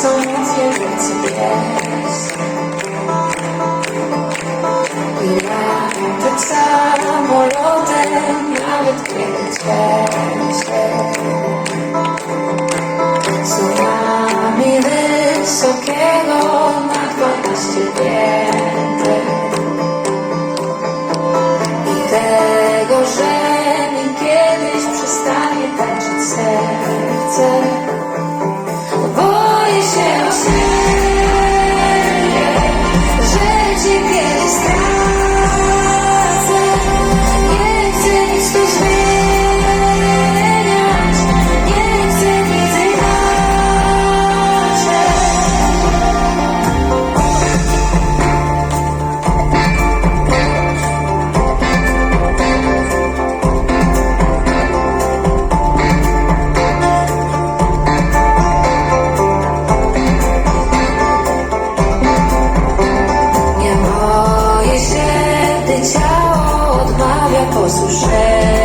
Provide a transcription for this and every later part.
so much difference get the. дитя одмавя послушає.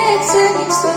It's an